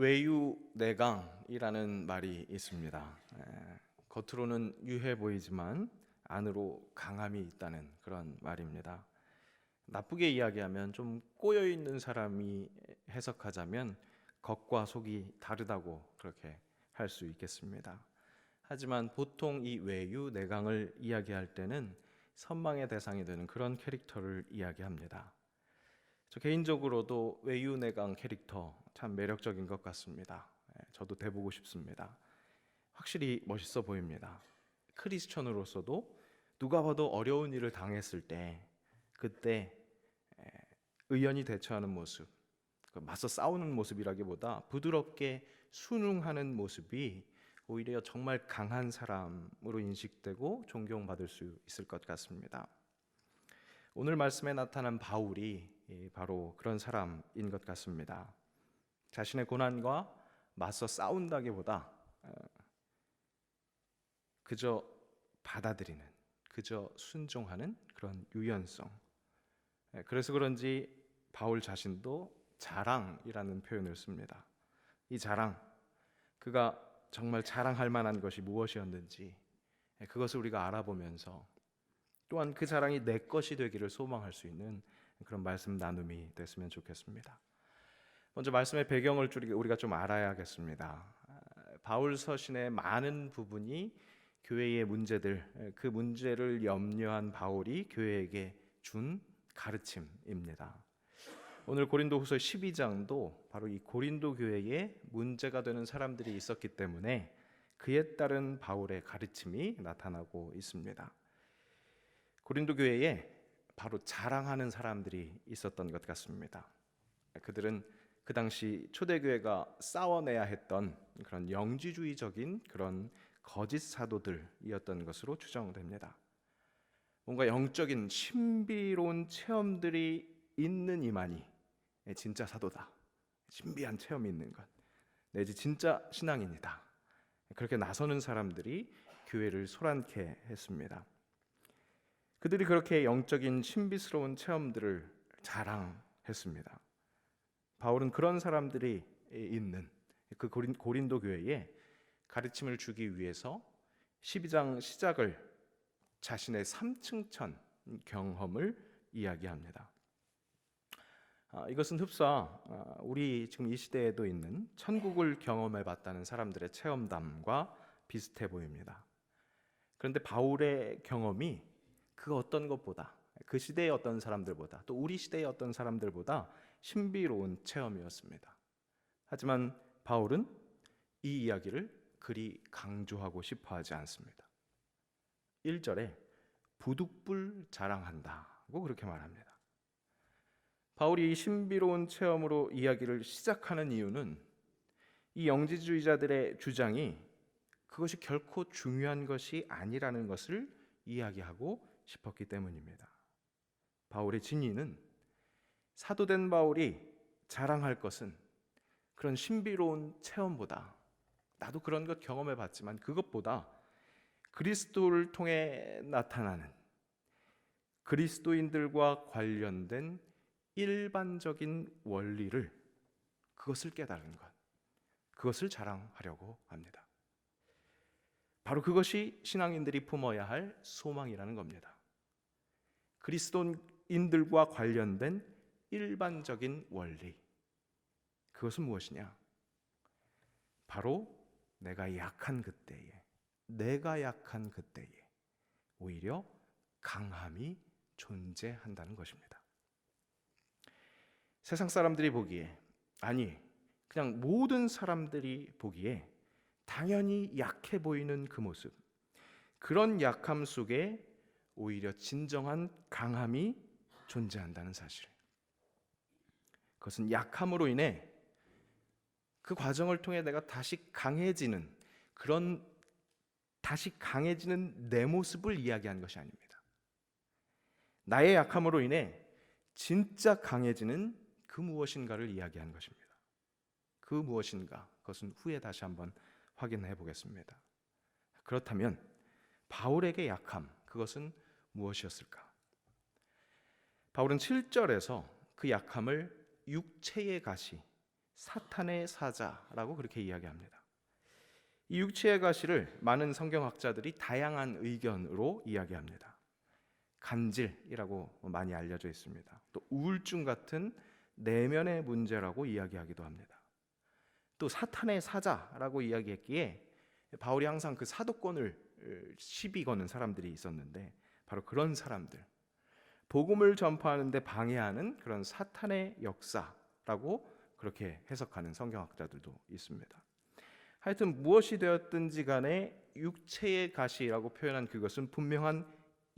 외유내강이라는 말이 있습니다. 에, 겉으로는 유해 보이지만 안으로 강함이 있다는 그런 말입니다. 나쁘게 이야기하면 좀 꼬여 있는 사람이 해석하자면 겉과 속이 다르다고 그렇게 할 수 있겠습니다. 하지만 보통 이 외유 내강을 이야기할 때는 선망의 대상이 되는 그런 캐릭터를 이야기합니다. 저 개인적으로도 외유 내강 캐릭터 참 매력적인 것 같습니다. 예, 저도 돼보고 싶습니다. 확실히 멋있어 보입니다. 크리스천으로서도 누가 봐도 어려운 일을 당했을 때 그때 에, 의연히 대처하는 모습, 그 맞서 싸우는 모습이라기보다 부드럽게 순응하는 모습이 오히려 정말 강한 사람으로 인식되고 존경받을 수 있을 것 같습니다. 오늘 말씀에 나타난 바울이 이, 바로 그런 사람인 것 같습니다. 자신의 고난과 맞서 싸운다기보다 어, 그저 받아들이는, 그저 순종하는 그런 유연성. 예, 그래서 그런지 바울 자신도 자랑이라는 표현을 씁니다. 이 자랑, 그가 정말 자랑할 만한 것이 무엇이었는지 예, 그것을 우리가 알아보면서 또한 그 자랑이 내 것이 되기를 소망할 수 있는 그런 말씀 나눔이 됐으면 좋겠습니다. 먼저 말씀의 배경을 좀 우리가 좀 알아야겠습니다. 아, 바울 서신의 많은 부분이 교회의 문제들, 그 문제를 염려한 바울이 교회에게 준 가르침입니다. 오늘 고린도후서 12장도 바로 이 고린도 교회에 문제가 되는 사람들이 있었기 때문에 그에 따른 바울의 가르침이 나타나고 있습니다. 고린도 교회에 바로 자랑하는 사람들이 있었던 것 같습니다. 그들은 그 당시 초대교회가 싸워내야 했던 그런 영지주의적인 그런 거짓 사도들이었던 것으로 추정됩니다. 뭔가 영적인 신비로운 체험들이 있는 이만이 진짜 사도다. 신비한 체험이 있는 것. 내지 진짜 신앙인이다. 그렇게 나서는 사람들이 교회를 소란케 했습니다. 그들이 그렇게 영적인 신비스러운 체험들을 자랑했습니다. 바울은 그런 사람들이 있는 그 고린, 고린 도 교회에 가르침을 주기 위해서 12장 시작을 자신의 삼층천 경험을 이야기합니다. 아, 이것은 흡사 아, 우리 지금 이 시대에도 있는 천국을 경험해 봤다는 사람들의 체험담과 비슷해 보입니다. 그런데 바울의 경험이 그 어떤 것보다 그 시대의 어떤 사람들보다 또 우리 시대의 어떤 사람들보다 신비로운 체험이었습니다. 하지만 바울은 이 이야기를 그리 강조하고 싶어 하지 않습니다. 1절에 부득불 자랑한다고 그렇게 말합니다. 바울이 이 신비로운 체험으로 이야기를 시작하는 이유는 이 영지주의자들의 주장이 그것이 결코 중요한 것이 아니라는 것을 이야기하고 싶었기 때문입니다. 바울의 진의는 사도된 바울이 자랑할 것은 그런 신비로운 체험보다 나도 그런 것 경험해 봤지만 그것보다 그리스도를 통해 나타나는 그리스도인들과 관련된 일반적인 원리를 그것을 깨달은 것, 그것을 자랑하려고 합니다. 바로 그것이 신앙인들이 품어야 할 소망이라는 겁니다. 그리스도인들과 관련된 일반적인 원리. 그것은 무엇이냐? 바로 내가 약한 그때에, 내가 약한 그때에 오히려 강함이 존재한다는 것입니다. 세상 사람들이 보기에, 아니, 그냥 모든 사람들이 보기에 당연히 약해 보이는 그 모습, 그런 약함 속에 오히려 진정한 강함이 존재한다는 사실. 그것은 약함으로 인해 그 과정을 통해 내가 다시 강해지는 그런 다시 강해지는 내 모습을 이야기한 것이 아닙니다. 나의 약함으로 인해 진짜 강해지는 그 무엇인가를 이야기한 것입니다. 그 무엇인가 그것은 후에 다시 한번 확인해 보겠습니다. 그렇다면 바울에게 약함 그것은 무엇이었을까? 바울은 7절에서 그 약함을 육체의 가시, 사탄의 사자라고 그렇게 이야기합니다. 이 육체의 가시를 많은 성경학자들이 다양한 의견으로 이야기합니다. 간질이라고 많이 알려져 있습니다. 또 우울증 같은 내면의 문제라고 이야기하기도 합니다. 또 사탄의 사자라고 이야기했기에 바울이 항상 그 사도권을 시비 거는 사람들이 있었는데 바로 그런 사람들 복음을 전파하는데 방해하는 그런 사탄의 역사라고 그렇게 해석하는 성경학자들도 있습니다. 하여튼 무엇이 되었든지 간에 육체의 가시라고 표현한 그것은 분명한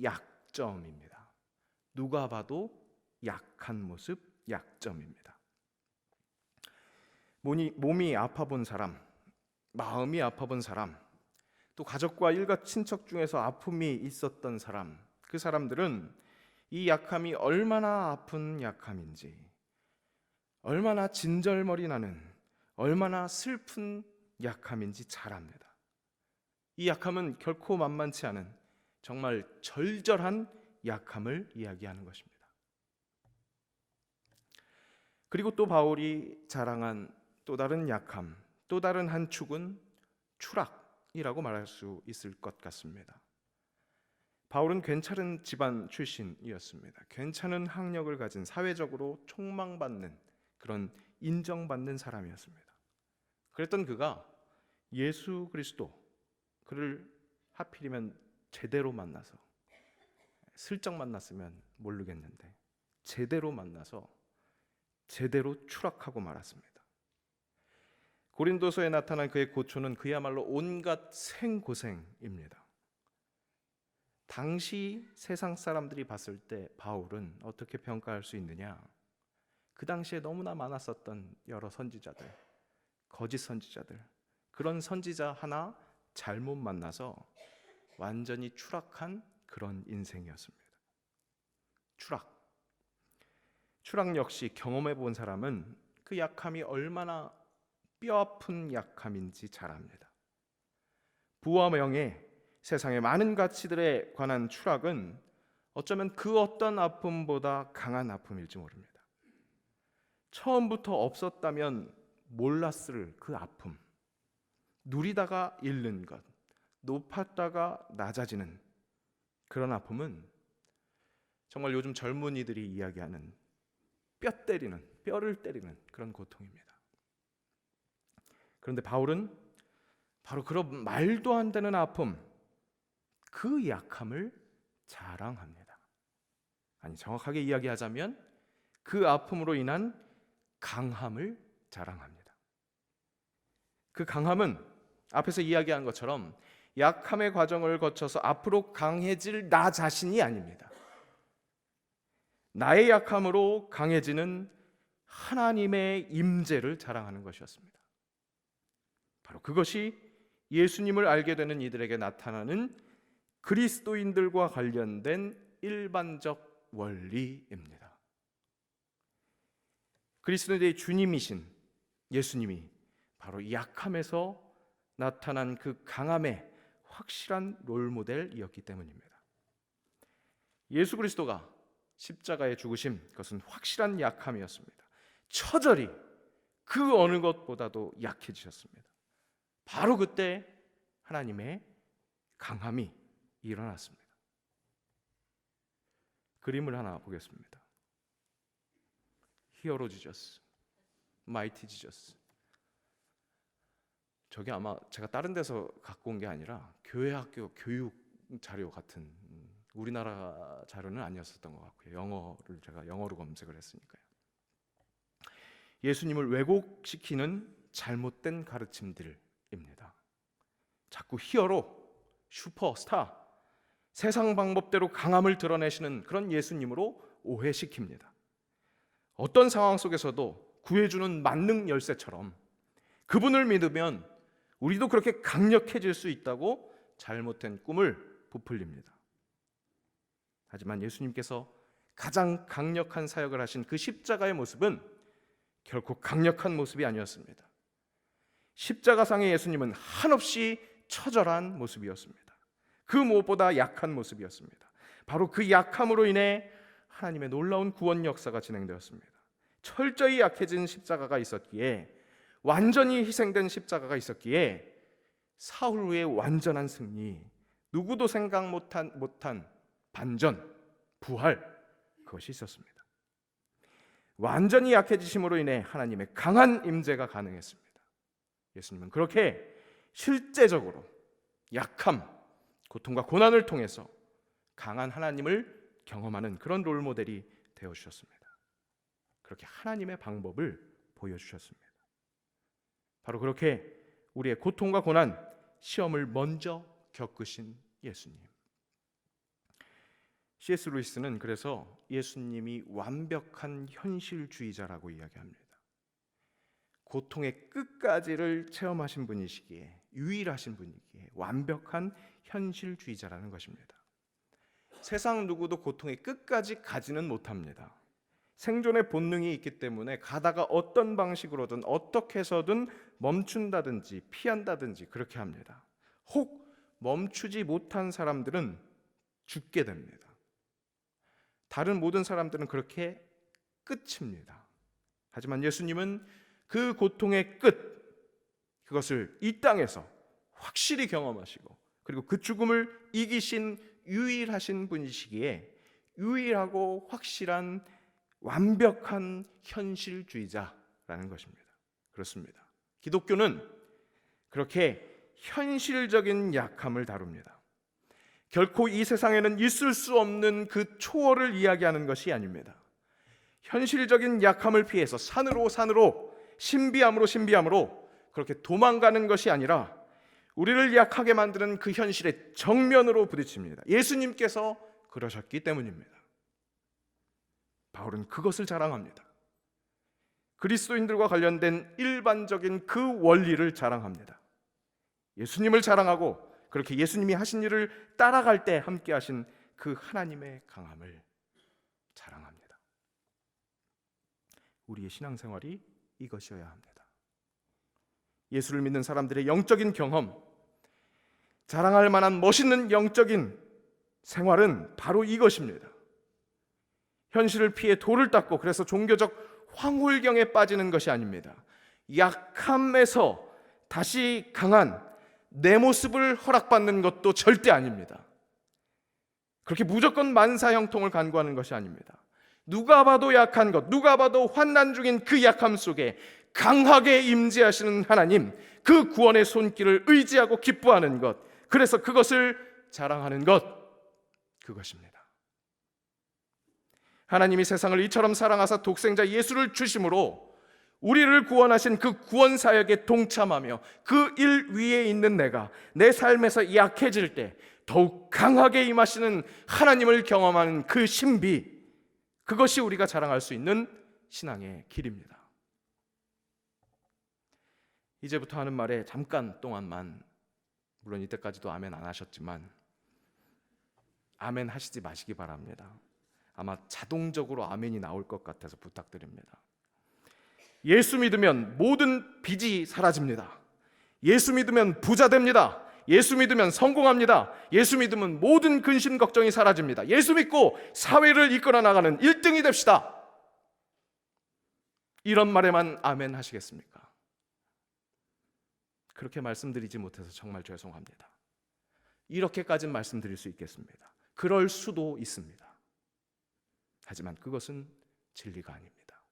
약점입니다. 누가 봐도 약한 모습, 약점입니다. 몸이, 몸이 아파 본 사람, 마음이 아파 본 사람, 또 가족과 일가 친척 중에서 아픔이 있었던 사람, 그 사람들은 이 약함이 얼마나 아픈 약함인지, 얼마나 진절머리 나는, 얼마나 슬픈 약함인지 잘 압니다. 이 약함은 결코 만만치 않은 정말 절절한 약함을 이야기하는 것입니다. 그리고 또 바울이 자랑한 또 다른 약함, 또 다른 한 축은 추락이라고 말할 수 있을 것 같습니다. 바울은 괜찮은 집안 출신이었습니다. 괜찮은 학력을 가진 사회적으로 촉망받는 그런 인정받는 사람이었습니다. 그랬던 그가 예수 그리스도 그를 하필이면 제대로 만나서 슬쩍 만났으면 모르겠는데 제대로 만나서 제대로 추락하고 말았습니다. 고린도서에 나타난 그의 고초는 그야말로 온갖 생고생입니다. 당시 세상 사람들이 봤을 때 바울은 어떻게 평가할 수 있느냐? 그 당시에 너무나 많았었던 여러 선지자들, 거짓 선지자들, 그런 선지자 하나 잘못 만나서 완전히 추락한 그런 인생이었습니다. 추락. 추락 역시 경험해 본 사람은 그 약함이 얼마나 뼈아픈 약함인지 잘 압니다. 부와 명예, 세상의 많은 가치들에 관한 추락은 어쩌면 그 어떤 아픔보다 강한 아픔일지 모릅니다. 처음부터 없었다면 몰랐을 그 아픔, 누리다가 잃는 것, 높았다가 낮아지는 그런 아픔은 정말 요즘 젊은이들이 이야기하는 뼈 때리는, 뼈를 때리는 그런 고통입니다. 그런데 바울은 바로 그런 말도 안 되는 아픔, 그 약함을 자랑합니다. 아니, 정확하게 이야기하자면 그 아픔으로 인한 강함을 자랑합니다. 그 강함은 앞에서 이야기한 것처럼 약함의 과정을 거쳐서 앞으로 강해질 나 자신이 아닙니다. 나의 약함으로 강해지는 하나님의 임재를 자랑하는 것이었습니다. 바로 그것이 예수님을 알게 되는 이들에게 나타나는 그리스도인들과 관련된 일반적 원리입니다. 그리스도인의 주님이신 예수님이 바로 약함에서 나타난 그 강함의 확실한 롤 모델이었기 때문입니다. 예수 그리스도가 십자가에 죽으심 그것은 확실한 약함이었습니다. 처절히 그 어느 것보다도 약해지셨습니다. 바로 그때 하나님의 강함이 일어났습니다. 그림을 하나 보겠습니다. 히어로 지저스, 마이티 지저스. 저게 아마 제가 다른 데서 갖고 온 게 아니라 교회 학교 교육 자료 같은 음, 우리나라 자료는 아니었었던 것 같고요. 영어를 제가 영어로 검색을 했으니까요. 예수님을 왜곡시키는 잘못된 가르침들입니다. 자꾸 히어로, 슈퍼스타, 세상 방법대로 강함을 드러내시는 그런 예수님으로 오해시킵니다. 어떤 상황 속에서도 구해주는 만능 열쇠처럼 그분을 믿으면 우리도 그렇게 강력해질 수 있다고 잘못된 꿈을 부풀립니다. 하지만 예수님께서 가장 강력한 사역을 하신 그 십자가의 모습은 결코 강력한 모습이 아니었습니다. 십자가상의 예수님은 한없이 처절한 모습이었습니다. 그 무엇보다 약한 모습이었습니다. 바로 그 약함으로 인해 하나님의 놀라운 구원 역사가 진행되었습니다. 철저히 약해진 십자가가 있었기에 완전히 희생된 십자가가 있었기에 사울 후의 완전한 승리, 누구도 생각 못한 못한 반전, 부활 그것이 있었습니다. 완전히 약해지심으로 인해 하나님의 강한 임재가 가능했습니다. 예수님은 그렇게 실제적으로 약함, 고통과 고난을 통해서 강한 하나님을 경험하는 그런 롤 모델이 되어 주셨습니다. 그렇게 하나님의 방법을 보여 주셨습니다. 바로 그렇게 우리의 고통과 고난, 시험을 먼저 겪으신 예수님. C.S. 루이스는 그래서 예수님이 완벽한 현실주의자라고 이야기합니다. 고통의 끝까지를 체험하신 분이시기에 유일하신 분이기에 완벽한 현실주의자라는 것입니다. 세상 누구도 고통의 끝까지 가지는 못합니다. 생존의 본능이 있기 때문에 가다가 어떤 방식으로든 어떻게 해서든 멈춘다든지 피한다든지 그렇게 합니다. 혹 멈추지 못한 사람들은 죽게 됩니다. 다른 모든 사람들은 그렇게 끝입니다. 하지만 예수님은 그 고통의 끝, 그것을 이 땅에서 확실히 경험하시고 그리고 그 죽음을 이기신 유일하신 분이시기에 유일하고 확실한 완벽한 현실주의자라는 것입니다. 그렇습니다. 기독교는 그렇게 현실적인 약함을 다룹니다. 결코 이 세상에는 있을 수 없는 그 초월을 이야기하는 것이 아닙니다. 현실적인 약함을 피해서 산으로 산으로 신비함으로 신비함으로 그렇게 도망가는 것이 아니라 우리를 약하게 만드는 그 현실의 정면으로 부딪힙니다. 예수님께서 그러셨기 때문입니다. 바울은 그것을 자랑합니다. 그리스도인들과 관련된 일반적인 그 원리를 자랑합니다. 예수님을 자랑하고 그렇게 예수님이 하신 일을 따라갈 때 함께 하신 그 하나님의 강함을 자랑합니다. 우리의 신앙생활이 이것이어야 합니다. 예수를 믿는 사람들의 영적인 경험, 자랑할 만한 멋있는 영적인 생활은 바로 이것입니다. 현실을 피해 돌을 닦고 그래서 종교적 황홀경에 빠지는 것이 아닙니다. 약함에서 다시 강한 내 모습을 허락받는 것도 절대 아닙니다. 그렇게 무조건 만사 형통을 간구하는 것이 아닙니다. 누가 봐도 약한 것, 누가 봐도 환난 중인 그 약함 속에 강하게 임재하시는 하나님, 그 구원의 손길을 의지하고 기뻐하는 것, 그래서 그것을 자랑하는 것, 그것입니다. 하나님이 세상을 이처럼 사랑하사 독생자 예수를 주심으로 우리를 구원하신 그 구원 사역에 동참하며 그 일 위에 있는 내가 내 삶에서 약해질 때 더욱 강하게 임하시는 하나님을 경험하는 그 신비 그것이 우리가 자랑할 수 있는 신앙의 길입니다. 이제부터 하는 말에 잠깐 동안만 물론 이때까지도 아멘 안 하셨지만 아멘 하시지 마시기 바랍니다. 아마 자동적으로 아멘이 나올 것 같아서 부탁드립니다. 예수 믿으면 모든 빚이 사라집니다. 예수 믿으면 부자 됩니다. 예수 믿으면 성공합니다. 예수 믿으면 모든 근심 걱정이 사라집니다. 예수 믿고 사회를 이끌어 나가는 1등이 됩시다. 이런 말에만 아멘 하시겠습니까? 그렇게 말씀드리지 못해서 정말 죄송합니다. 이렇게까지 말씀드릴 수 있겠습니다. 그럴 수도 있습니다. 하지만 그것은 진리가 아닙니다.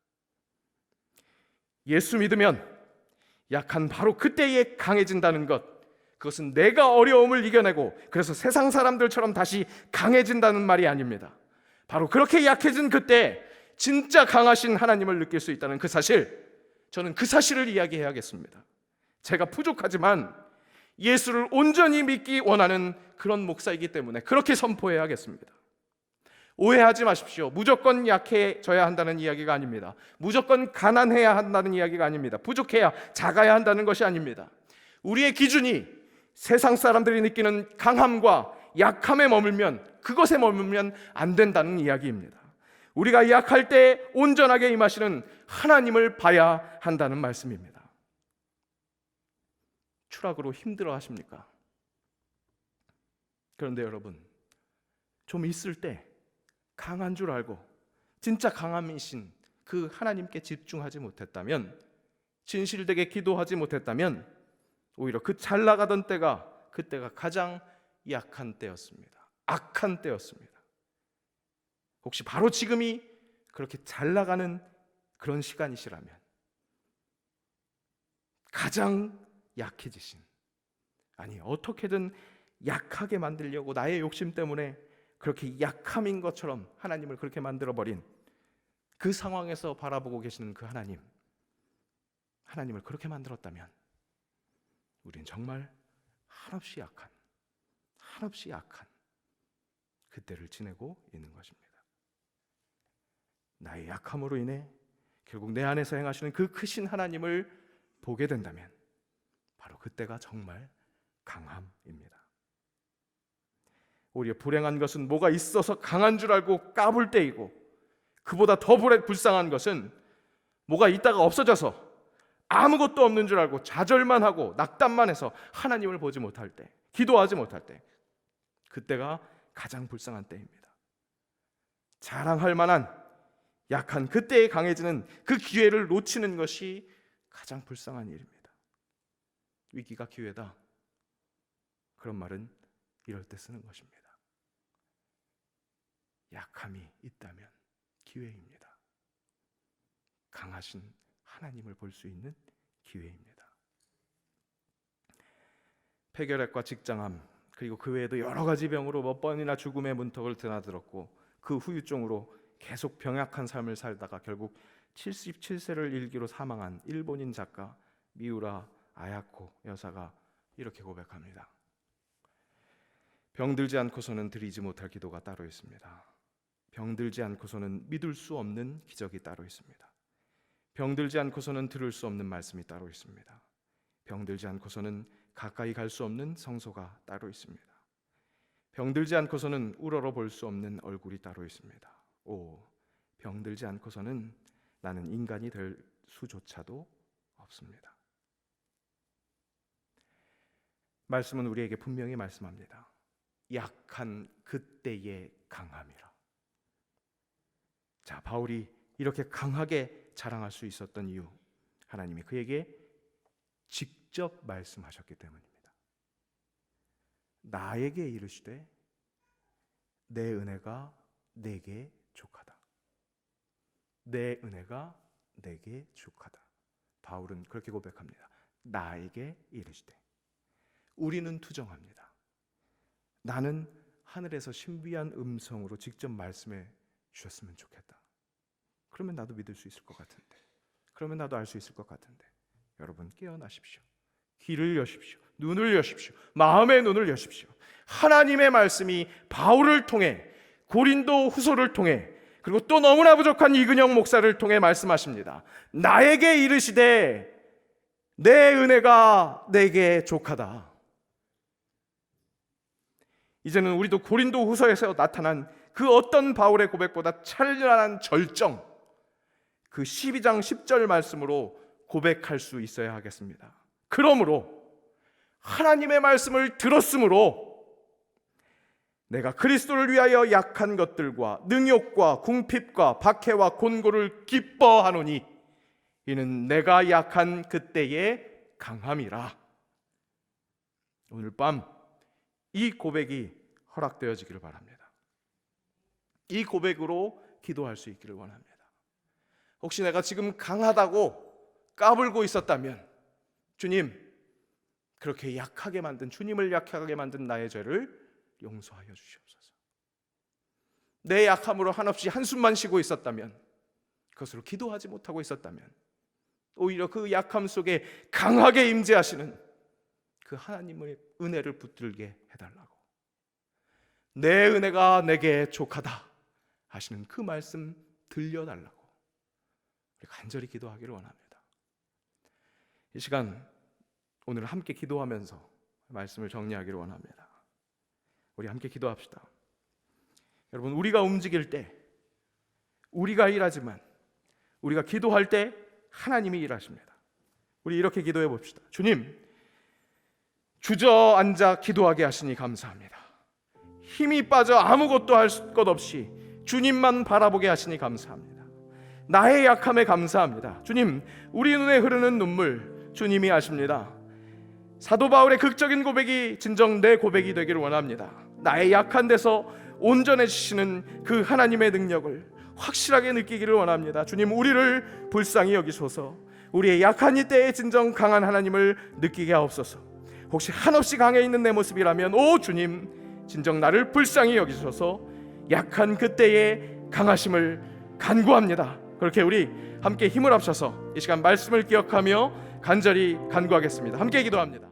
예수 믿으면 약한 바로 그때에 강해진다는 것. 그것은 내가 어려움을 이겨내고 그래서 세상 사람들처럼 다시 강해진다는 말이 아닙니다. 바로 그렇게 약해진 그때 진짜 강하신 하나님을 느낄 수 있다는 그 사실. 저는 그 사실을 이야기해야겠습니다. 제가 부족하지만 예수를 온전히 믿기 원하는 그런 목사이기 때문에 그렇게 선포해야겠습니다. 오해하지 마십시오. 무조건 약해져야 한다는 이야기가 아닙니다. 무조건 가난해야 한다는 이야기가 아닙니다. 부족해야 작아야 한다는 것이 아닙니다. 우리의 기준이 세상 사람들이 느끼는 강함과 약함에 머물면 그것에 머물면 안 된다는 이야기입니다. 우리가 약할 때 온전하게 임하시는 하나님을 봐야 한다는 말씀입니다. 추락으로 힘들어 하십니까? 그런데 여러분, 좀 있을 때 강한 줄 알고 진짜 강함이신 그 하나님께 집중하지 못했다면 진실되게 기도하지 못했다면 오히려 그 잘 나가던 때가 그때가 가장 약한 때였습니다. 악한 때였습니다. 혹시 바로 지금이 그렇게 잘 나가는 그런 시간이시라면 가장 약해지신 아니 어떻게든 약하게 만들려고 나의 욕심 때문에 그렇게 약함인 것처럼 하나님을 그렇게 만들어 버린 그 상황에서 바라보고 계시는 그 하나님 하나님을 그렇게 만들었다면 우린 정말 한없이 약한 한없이 약한 그때를 지내고 있는 것입니다. 나의 약함으로 인해 결국 내 안에서 행하시는 그 크신 하나님을 보게 된다면 바로 그때가 정말 강함입니다. 오히려 불행한 것은 뭐가 있어서 강한 줄 알고 까불 때이고 그보다 더 불- 불쌍한 것은 뭐가 있다가 없어져서 아무것도 없는 줄 알고 좌절만 하고 낙담만 해서 하나님을 보지 못할 때, 기도하지 못할 때, 그때가 가장 불쌍한 때입니다. 자랑할 만한 약한 그때에 강해지는 그 기회를 놓치는 것이 가장 불쌍한 일입니다. 위기가 기회다. 그런 말은 이럴 때 쓰는 것입니다. 약함이 있다면 기회입니다. 강하신 하나님을 볼 수 있는 기회입니다. 폐결핵과 직장암 그리고 그 외에도 여러 가지 병으로 몇 번이나 죽음의 문턱을 드나들었고 그 후유증으로 계속 병약한 삶을 살다가 결국 77세를 일기로 사망한 일본인 작가 미우라 아야코 여사가 이렇게 고백합니다. 병들지 않고서는 드리지 못할 기도가 따로 있습니다. 병들지 않고서는 믿을 수 없는 기적이 따로 있습니다. 병들지 않고서는 들을 수 없는 말씀이 따로 있습니다. 병들지 않고서는 가까이 갈 수 없는 성소가 따로 있습니다. 병들지 않고서는 우러러 볼 수 없는 얼굴이 따로 있습니다. 오, 병들지 않고서는 나는 인간이 될 수조차도 없습니다. 말씀은 우리에게 분명히 말씀합니다. 약한 그때의 강함이라. 자, 바울이 이렇게 강하게 자랑할 수 있었던 이유, 하나님이 그에게 직접 말씀하셨기 때문입니다. 나에게 이르시되 내 은혜가 내게 족하다. 내 은혜가 내게 족하다. 바울은 그렇게 고백합니다. 나에게 이르시되 우리는 투정합니다. 나는 하늘에서 신비한 음성으로 직접 말씀해 주셨으면 좋겠다. 그러면 나도 믿을 수 있을 것 같은데. 그러면 나도 알 수 있을 것 같은데. 여러분 깨어나십시오. 귀를 여십시오. 눈을 여십시오. 마음의 눈을 여십시오. 하나님의 말씀이 바울을 통해 고린도 후소를 통해 그리고 또 너무나 부족한 이근영 목사를 통해 말씀하십니다. 나에게 이르시되 내 은혜가 내게 족하다. 이제는 우리도 고린도 후서에서 나타난 그 어떤 바울의 고백보다 찬란한 절정, 그 12장 10절 말씀으로 고백할 수 있어야 하겠습니다. 그러므로 하나님의 말씀을 들었으므로 내가 그리스도를 위하여 약한 것들과 능욕과 궁핍과 박해와 곤고를 기뻐하노니 이는 내가 약한 그때의 강함이라. 오늘 밤 이 고백이 허락되어지기를 바랍니다. 이 고백으로 기도할 수 있기를 원합니다. 혹시 내가 지금 강하다고 까불고 있었다면 주님 그렇게 약하게 만든 주님을 약하게 만든 나의 죄를 용서하여 주시옵소서. 내 약함으로 한없이 한숨만 쉬고 있었다면 그것으로 기도하지 못하고 있었다면 오히려 그 약함 속에 강하게 임재하시는 그 하나님의 은혜를 붙들게 해달라고 내 은혜가 내게 족하다 하시는 그 말씀 들려달라고 간절히 기도하기를 원합니다. 이 시간 오늘 함께 기도하면서 말씀을 정리하기를 원합니다. 우리 함께 기도합시다. 여러분 우리가 움직일 때 우리가 일하지만 우리가 기도할 때 하나님이 일하십니다. 우리 이렇게 기도해 봅시다. 주님 주저앉아 기도하게 하시니 감사합니다. 힘이 빠져 아무것도 할 것 없이 주님만 바라보게 하시니 감사합니다. 나의 약함에 감사합니다. 주님, 우리 눈에 흐르는 눈물 주님이 아십니다. 사도 바울의 극적인 고백이 진정 내 고백이 되기를 원합니다. 나의 약한 데서 온전해지시는 그 하나님의 능력을 확실하게 느끼기를 원합니다. 주님, 우리를 불쌍히 여기소서. 우리의 약한 이때에 진정 강한 하나님을 느끼게 하옵소서. 혹시 한없이 강해 있는 내 모습이라면 오 주님, 진정 나를 불쌍히 여기소서. 약한 그때의 강하심을 간구합니다. 그렇게 우리 함께 힘을 합쳐서 이 시간 말씀을 기억하며 간절히 간구하겠습니다. 함께 기도합니다.